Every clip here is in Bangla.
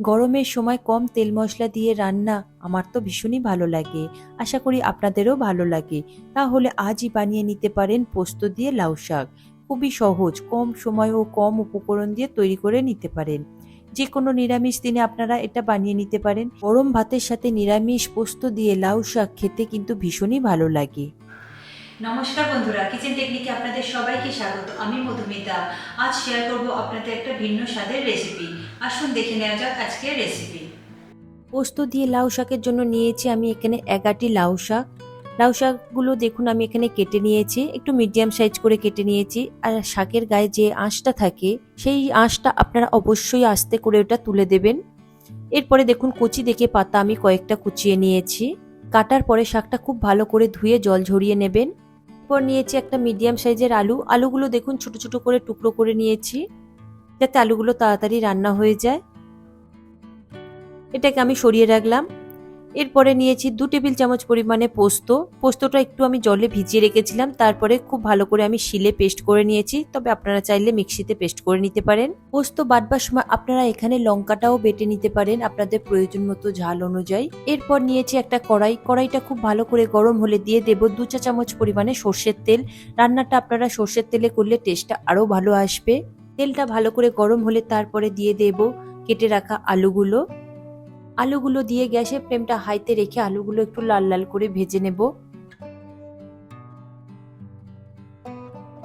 গরমের সময় কম তেল মশলা দিয়ে রান্না আমার তো ভীষণই ভালো লাগে। আশা করি আপনাদেরও ভালো লাগে। তাহলে আজই বানিয়ে নিতে পারেন পোস্ত দিয়ে লাউ শাক। খুবই সহজ, কম সময় ও কম উপকরণ দিয়ে তৈরি করে নিতে পারেন। যে কোনো নিরামিষ দিনে আপনারা এটা বানিয়ে নিতে পারেন। গরম ভাতের সাথে নিরামিষ পোস্ত দিয়ে লাউ শাক খেতে কিন্তু ভীষণই ভালো লাগে। নমস্কার বন্ধুরা কিচেন টেকনিকে আপনাদের সবাইকে স্বাগত। আমি মধুমিতা। আজ শেয়ার করব আপনাদের একটা ভিন্ন স্বাদের রেসিপি আসুন দেখে নেওয়া যাক আজকের রেসিপি পোস্ত দিয়ে লাউ শাকের জন্য নিয়েছি আমি এখানে এগারটি লাউ শাক। লাউ শাকগুলো দেখুন, আমি এখানে কেটে নিয়েছি। একটু মিডিয়াম সাইজ করে কেটে নিয়েছি। আর শাকের গায়ে যে আঁশটা থাকে, সেই আঁশটা আপনারা অবশ্যই আস্তে করে ওটা তুলে দেবেন। এরপরে দেখুন, কুচি দেখে পাতা আমি কয়েকটা কুচিয়ে নিয়েছি। কাটার পরে শাকটা খুব ভালো করে ধুয়ে জল ঝরিয়ে নেবেন। এরপর নিয়েছি একটা মিডিয়াম সাইজের আলু। আলুগুলো দেখুন, ছোট ছোট করে টুকরো করে নিয়েছি, যাতে আলুগুলো তাড়াতাড়ি রান্না হয়ে যায়। এটাকে আমি সরিয়ে রাখলাম। এরপরে নিয়েছি দু টেবিল চামচ পরিমাণে পোস্ত। পোস্তটা একটু আমি জলে ভিজিয়ে রেখেছিলাম, তারপরে খুব ভালো করে আমি শিলে পেস্ট করে নিয়েছি। তবে আপনারা চাইলে মিক্সিতে পেস্ট করে নিতে পারেন। পোস্ত বাটবার সময় আপনারা এখানে লঙ্কাটাও বেটে নিতে পারেন আপনাদের প্রয়োজন মতো ঝাল অনুযায়ী। এরপর নিয়েছি একটা কড়াই। কড়াইটা খুব ভালো করে গরম হলে দিয়ে দেব দু চা চামচ পরিমাণে সর্ষের তেল। রান্নাটা আপনারা সর্ষের তেলে করলে টেস্টটা আরও ভালো আসবে। তেলটা ভালো করে গরম হলে তারপরে দিয়ে দেব কেটে রাখা আলুগুলো। আলুগুলো দিয়ে গ্যাসের ফ্লেমটা হাইতে রেখে আলুগুলো একটু লাল লাল করে ভেজে নেব।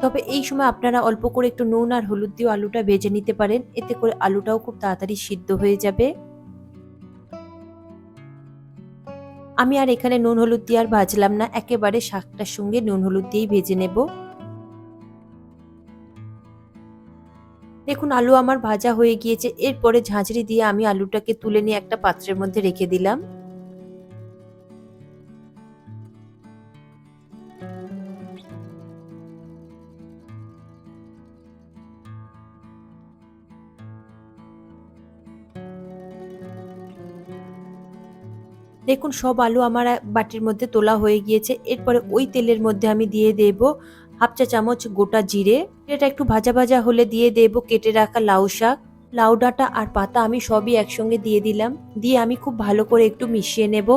তবে এই সময় আপনারা অল্প করে একটু নুন আর হলুদ দিয়ে আলুটা ভেজে নিতে পারেন। এতে করে আলুটাও খুব তাড়াতাড়ি সিদ্ধ হয়ে যাবে। আমি আর এখানে নুন হলুদ দিয়ে আর ভাজলাম না। একেবারে শাকটার সঙ্গে নুন হলুদ দিয়েই ভেজে নেব। দেখুন, আলু আমার ভাজা হয়ে গিয়েছে। এরপরে ঝাঁঝরি দিয়ে আমি আলুটাকে তুলে নিয়ে একটা পাত্রের মধ্যে রেখে দিলাম। দেখুন, সব আলু আমার বাটির মধ্যে তোলা হয়ে গিয়েছে। এরপরে ওই তেলের মধ্যে আমি দিয়ে দেব হাফ চা চামচ গোটা জিরে, এটা একটু ভাজা ভাজা হলে দিয়ে দেব কেটে রাখা লাউ শাক। লাউ ডাঁটা আর পাতা আমি সবই একসঙ্গে দিয়ে দিলাম। দিয়ে আমি খুব ভালো করে একটু মিশিয়ে নেব।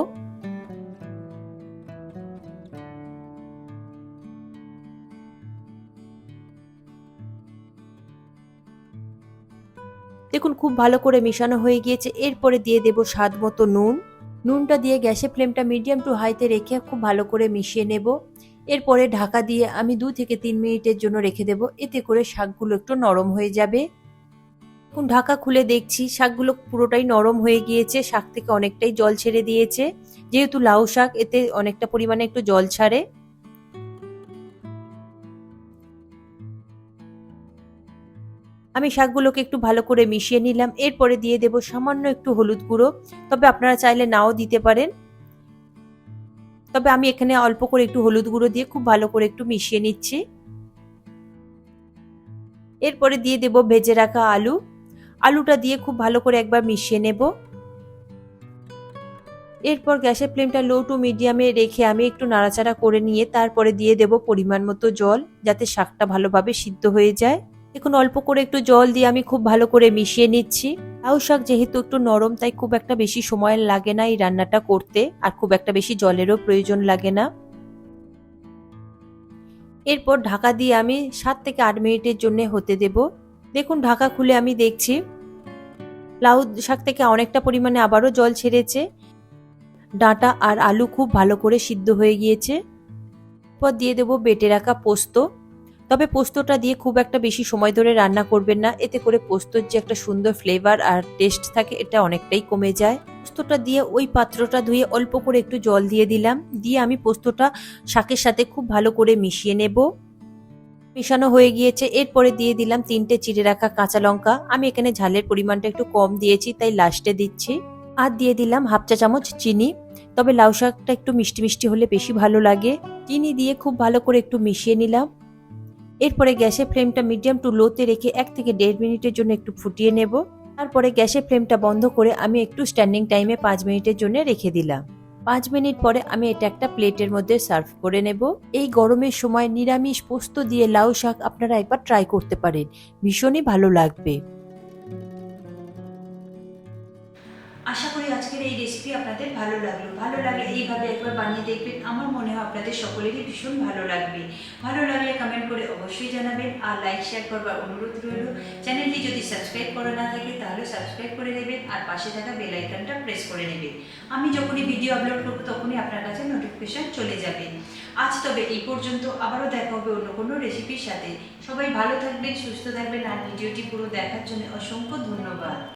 দেখুন, খুব ভালো করে মিশানো হয়ে গিয়েছে। এরপরে দিয়ে দেব স্বাদ মতো নুন। নুনটা দিয়ে গ্যাসের ফ্লেমটা মিডিয়াম টু হাইতে রেখে খুব ভালো করে মিশিয়ে নেব। এরপরে ঢাকা দিয়ে আমি দু থেকে তিন মিনিটের জন্য রেখে দেব। এতে করে শাকগুলো একটু নরম হয়ে যাবে। এখন ঢাকা খুলে দেখছি, শাকগুলো পুরোটাই নরম হয়ে গিয়েছে। শাক থেকে অনেকটাই জল ছেড়ে দিয়েছে। যেহেতু লাউ শাক, এতে অনেকটা পরিমাণে একটু জল ছাড়ে। আমি শাকগুলোকে একটু ভালো করে মিশিয়ে নিলাম। এরপরে দিয়ে দেব সামান্য একটু হলুদ গুঁড়ো। তবে আপনারা চাইলে নাও দিতে পারেন। তবে আমি এখানে অল্প করে একটু হলুদ গুঁড়ো দিয়ে খুব ভালো করে একটু মিশিয়ে নিচ্ছি। এরপরে দিয়ে দেব ভেজে রাখা আলু। আলুটা দিয়ে খুব ভালো করে একবার মিশিয়ে নেব। এরপর গ্যাসের ফ্লেমটা লো টু মিডিয়ামে রেখে আমি একটু নাড়াচাড়া করে নিয়ে তারপরে দিয়ে দেব পরিমাণ মতো জল যাতে শাকটা ভালোভাবে সিদ্ধ হয়ে যায়। এখন অল্প করে একটু জল দিয়ে আমি খুব ভালো করে মিশিয়ে নিচ্ছি। লাউ শাক যেহেতু একটু নরম, তাই খুব একটা বেশি সময় লাগে না এই রান্নাটা করতে, আর খুব একটা বেশি জলেরও প্রয়োজন লাগে না। এরপর ঢাকা দিয়ে আমি সাত থেকে আট মিনিটের জন্য হতে দেব। দেখুন ঢাকা খুলে আমি দেখছি, লাউ শাক থেকে অনেকটা পরিমাণে আবারও জল ছেড়েছে। ডাঁটা আর আলু খুব ভালো করে সিদ্ধ হয়ে গিয়েছে। পর দিয়ে দেবো বেটে রাখা পোস্ত। তবে পোস্তটা দিয়ে খুব একটা বেশি সময় ধরে রান্না করবেন না। এতে করে পোস্তর যে একটা সুন্দর ফ্লেভার আর টেস্ট থাকে, এটা অনেকটাই কমে যায়। পোস্তটা দিয়ে ওই পাত্রটা ধুয়ে অল্প করে একটু জল দিয়ে দিলাম। দিয়ে আমি পোস্তটা শাকের সাথে খুব ভালো করে মিশিয়ে নেব। মেশানো হয়ে গিয়েছে। এরপরে দিয়ে দিলাম তিনটে চিড়ে রাখা কাঁচা লঙ্কা। আমি এখানে ঝালের পরিমাণটা একটু কম দিয়েছি, তাই লাস্টে দিচ্ছি। আর দিয়ে দিলাম হাফ চা চামচ চিনি। তবে লাউ শাকটা একটু মিষ্টি মিষ্টি হলে বেশি ভালো লাগে। চিনি দিয়ে খুব ভালো করে একটু মিশিয়ে নিলাম। এরপরে গ্যাসের ফ্লেমটা মিডিয়াম টু লোতে রেখে এক থেকে দেড় মিনিটের জন্য একটু ফুটিয়ে নেব। তারপরে গ্যাসের ফ্লেমটা বন্ধ করে আমি একটু স্ট্যান্ডিং টাইমে পাঁচ মিনিটের জন্য রেখে দিলাম। পাঁচ মিনিট পরে আমি এটা একটা প্লেটের মধ্যে সার্ভ করে নেব। এই গরমের সময় নিরামিষ পোস্ত দিয়ে লাউ শাক আপনারা একবার ট্রাই করতে পারেন। ভীষণই ভালো লাগবে। আশা করি আজকের এই রেসিপি আপনাদের ভালো লাগল। ভালো লাগলে এইভাবে একবার বানিয়ে দেখবেন। আমার মনে হয় আপনাদের সকলেরই ভীষণ ভালো লাগবে। ভালো লাগলে কমেন্ট করে আর লাইক শেয়ার করবার অনুরোধ রইল। চ্যানেলটি যদি সাবস্ক্রাইব করা না থাকে, তাহলে সাবস্ক্রাইব করে নেবেন আর পাশে থাকা বেল আইকনটা প্রেস করে নেবেন। আমি যখনই ভিডিও আপলোড করব, তখনই আপনার কাছে নোটিফিকেশান চলে যাবে। আজ তবে এই পর্যন্ত। আবারও দেখা হবে অন্য কোনো রেসিপির সাথে। সবাই ভালো থাকবেন, সুস্থ থাকবেন, আর ভিডিওটি পুরো দেখার জন্য অসংখ্য ধন্যবাদ।